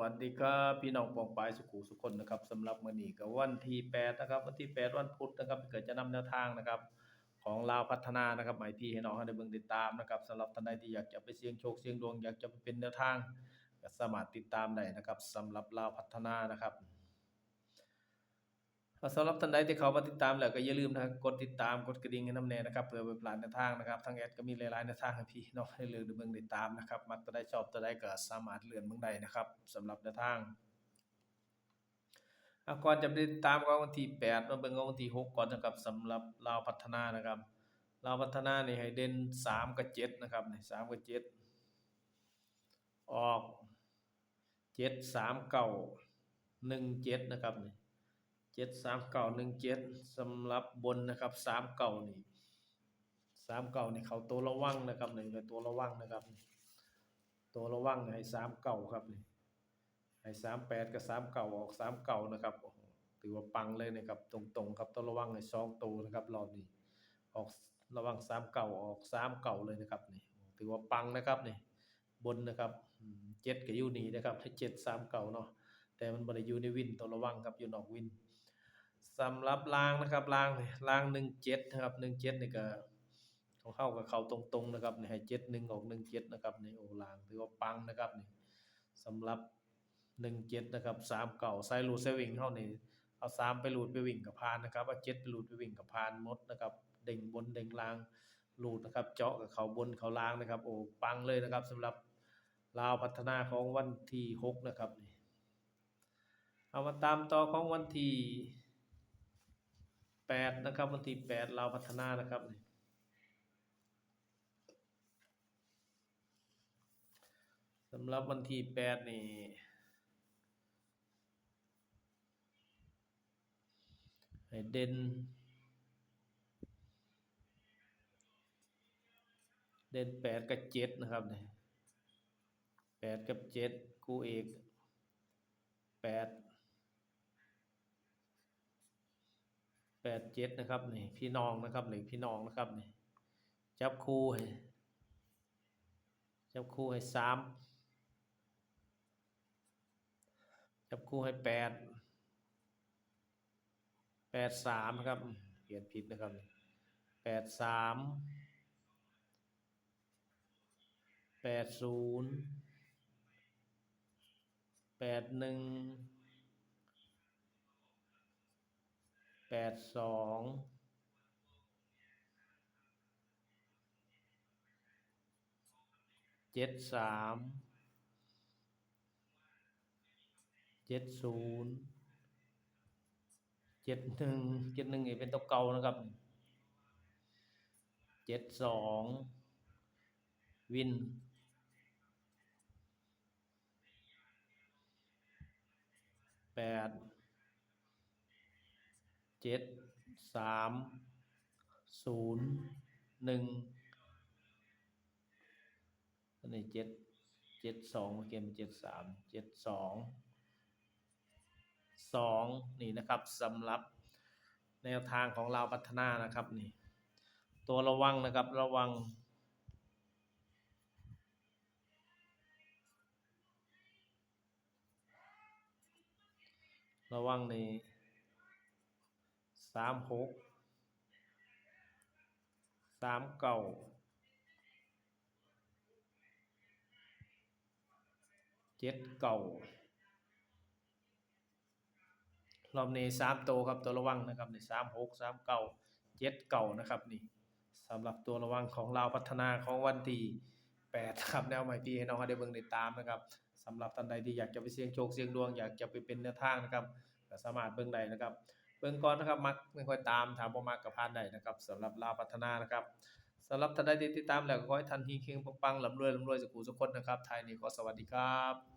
วัสดีครับพี่น้องปองปายสุขุสุคนนะครับสำหรับมื้อนี้ก็วันที่8นะครับวันที่ 8 วันพุธนะครับเกิดจะนำแนวทางนะครับ ของลาวพัฒนานะครับหมายที่ให้น้องให้ได้เบิ่งติดตามนะครับสำหรับท่านใดที่อยากจะไปเสี่ยงโชคเสี่ยงดวงอยากจะไปเป็นแนวทางก็สามารถติดตามได้นะครับสำหรับลาวพัฒนานะครับ สำหรับท่านใดที่เขามาติดตามแล้วก็อย่าลืมนะครับกดติดตามกดกระดิ่งให้น้ำแน่นะครับเพื่อไปพลาดแนทางนะครับทางแอดก็มีหลายๆแนทางให้พี่เน้องให้เลือกดูเบิ่งติดตามนะครับ มักตัวใดชอบตัวใดก็สามารถเลื่อนเบิ่งได้นะครับสำหรับแนทางอาก่อนจะไปติดตามก็วันที่8มาเบิ่งเอาวันที่6ก่อนนะครับสำหรับลาวพัฒนานะครับลาวพัฒนานี่ให้เด่น3กับ7นะครับนี่3กับ7ออก7 3 9 1 7นะครับนี่ 7 3 9 1 7สำหรับบนนะครับ3 9นี่3 9นี่เขาตัวระวังนะครับหนี่เป็นตัวระวังนะครับ ตัวระวังให้3 9ครับนี่ให้สามแปดกับสามเก่าออกสามเก่านะครับถือว่าปังเลยนะครับตรงๆครับต้องระวังให้สองตัวนะครับรอบนี้ออกระวังสามเก่าออกสามเก่าเลยนะครับนี่ถือว่าปังนะครับนี่บนนะครับเจ็ดกับยูนีนะครับให้เจ็ดสามเก่าเนาะแต่มันบริยูในวินต้องระวังครับอยู่นอกวิน สำหรับรางนะครับรางนี่รางหนึ่งเจ็ดนะครับหนึ่งเจ็ดนี่ก็ของเข้ากับเขาตรงๆนะครับนี่ให้เจ็ดหนึ่งออกหนึ่งเจ็ดนะครับนี่โอ้รางถือว่าปังนะครับนี่สำหรับหนึ่งเจ็ดนะครับสามเก่าใส่รูดใส่วิ่งเข้านี่เอาสามไปรูดไปวิ่งกับพานนะครับเอาเจ็ดไปรูดไปวิ่งกับพานมดนะครับเด้งบนเด้งล่างรูดนะครับเจาะกับเขาบนเขาล่างนะครับโอ้ปังเลยนะครับสำหรับลาวพัฒนาของวันที่หกนะครับนี่เอามาตามต่อของวันที่ แปดนะครับวันที่แปดลาพัฒนานะครับนี่สำหรับวันที่แปดนี่ให้เด่นเด่นแปดกับเจ็ดนะครับเนี่ยแปดกับเจ็ดคู่เอกแปด แปดเจ็ดนะครับนี่พี่น้องนะครับนี่พี่น้องนะครับนี่จับคู่ให้จับคู่ให้สามจับคู่ให้แปดแปดสามครับเขียนผิดนะครับแปดสามแปดศูนย์แปดหนึ่งแปดสองเจ็ดสามเจ็ดศูนย์เจ็ดหนึ่งเจ็ดหนึ่งนี่เป็นตัวเก่านะครับเจ็ดสองวินแปด เจ็ดสามศูนย์หนึ่งอันนี้เจ็ดเจ็ดสองเมื่อกี้มันเจ็ดสามเจ็ดสองสองนี่นะครับสำหรับแนวทางของเราพัฒนานะครับนี่ ตัวระวังนะครับระวังระวังใน สามหกสามเก่าเจ็ดเก่ารอบนี้สามตัวครับตัวระวังนะครับในสามหกสามเก้าเจ็ดเก่านะครับนี่สำหรับตัวระวังของเราพัฒนาของวันที่แปดครับแนวใหม่ที่ให้น้องได้เบิ่งได้ตามนะครับสำหรับท่านใดที่อยากจะไปเสี่ยงโชคเสี่ยงดวงอยากจะไปเป็นแนวทางนะครับก็สามารถเบิ่งได้นะครับ บิ่งก่อนนะครับมักไม่ค่อยตามถามบ่มักก็ผ่านได้นะครับสำหรับลาวพัฒนานะครับสำหรับท่านใดที่ติดตามแล้วก็ขอให้ท่านเฮงปังๆร่ำรวยร่ำรวยสุขุสุขคนนะครับท้ายนี้ขอสวัสดีครับ